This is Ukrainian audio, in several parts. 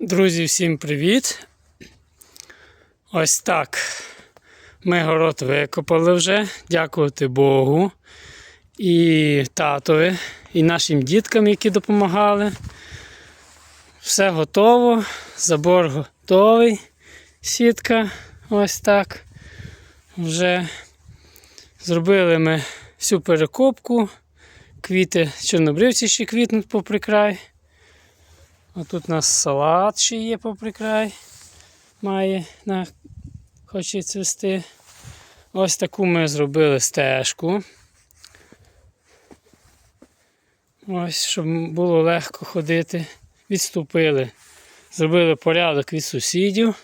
Друзі, всім привіт! Ось так. Ми город викопали вже, дякувати Богу і татові, і нашим діткам, які допомагали. Все готово, забор готовий, сітка ось так. Вже зробили ми всю перекопку, квіти чорнобривці ще квітнуть попри край. А тут у нас салат ще є попри край. Має на хоче цвісти. Ось таку ми зробили стежку. Ось, щоб було легко ходити. Відступили. Зробили порядок від сусідів.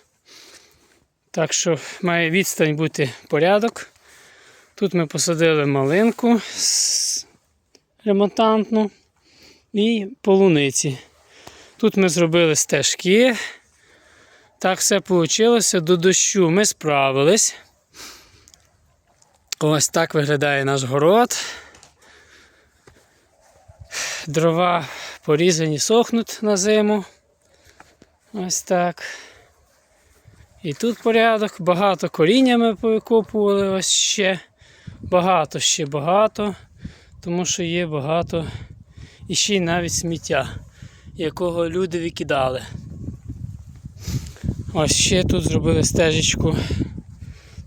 Так що має відстань бути порядок. Тут ми посадили малинку ремонтантну і полуниці. Тут ми зробили стежки. Так все вийшло. До дощу ми справились. Ось так виглядає наш город. Дрова порізані сохнуть на зиму. Ось так. І тут порядок, багато коріння ми повикопували ось ще. Багато ще багато, тому що є багато і ще й навіть сміття якого люди викидали. Ось ще тут зробили стежечку.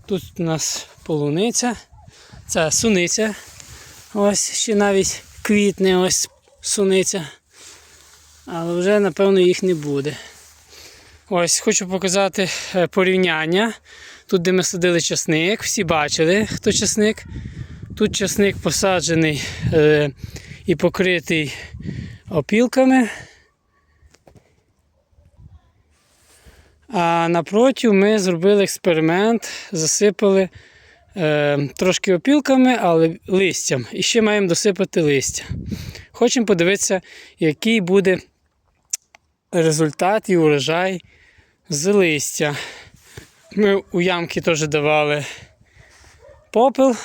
Тут у нас полуниця, це суниця. Ось ще навіть квітне ось суниця. Але вже напевно їх не буде. Ось хочу показати е, порівняння. Тут, де ми садили часник, всі бачили, хто часник. Тут часник посаджений е, і покритий опілками. А напротив ми зробили експеримент, засипали е, трошки опілками, але листям. І ще маємо досипати листя. Хочемо подивитися, який буде результат і урожай з листя. Ми у ямки теж давали попел.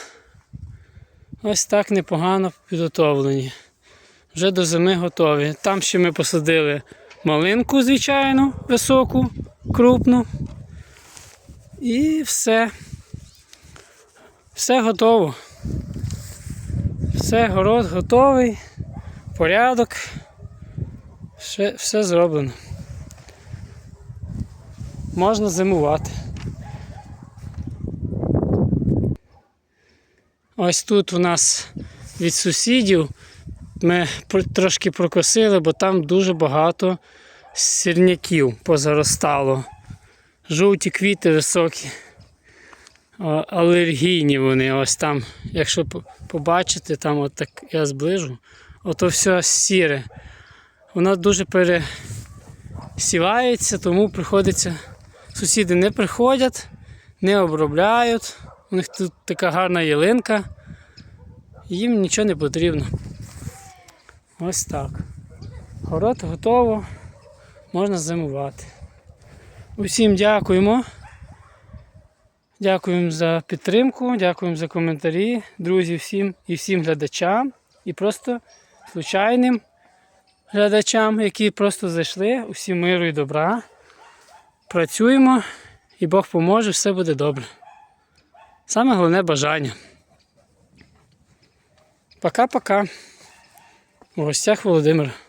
Ось так непогано підготовлені. Вже до зими готові. Там ще ми посадили малинку, звичайно, високу, крупну. І все. Все готово. Все, город готовий, порядок. Все, все зроблено. Можна зимувати. Ось тут у нас від сусідів ми трошки прокосили, бо там дуже багато сірняків позаростало. Жовті квіти високі. Алергійні вони. Ось там, якщо по- побачите, там от так я зближу, ото все сіре. Воно дуже пересівається, тому приходиться. Сусіди не приходять, не обробляють. У них тут така гарна ялинка. Їм нічого не потрібно. Ось так. Город готово, можна зимувати. Усім дякуємо. Дякуємо за підтримку, дякуємо за коментарі, друзі, всім і всім глядачам, і просто случайним глядачам, які просто зайшли. Усім миру і добра. Працюємо і Бог поможе, все буде добре. Саме головне бажання. Пока-пока. У гостях Володимир.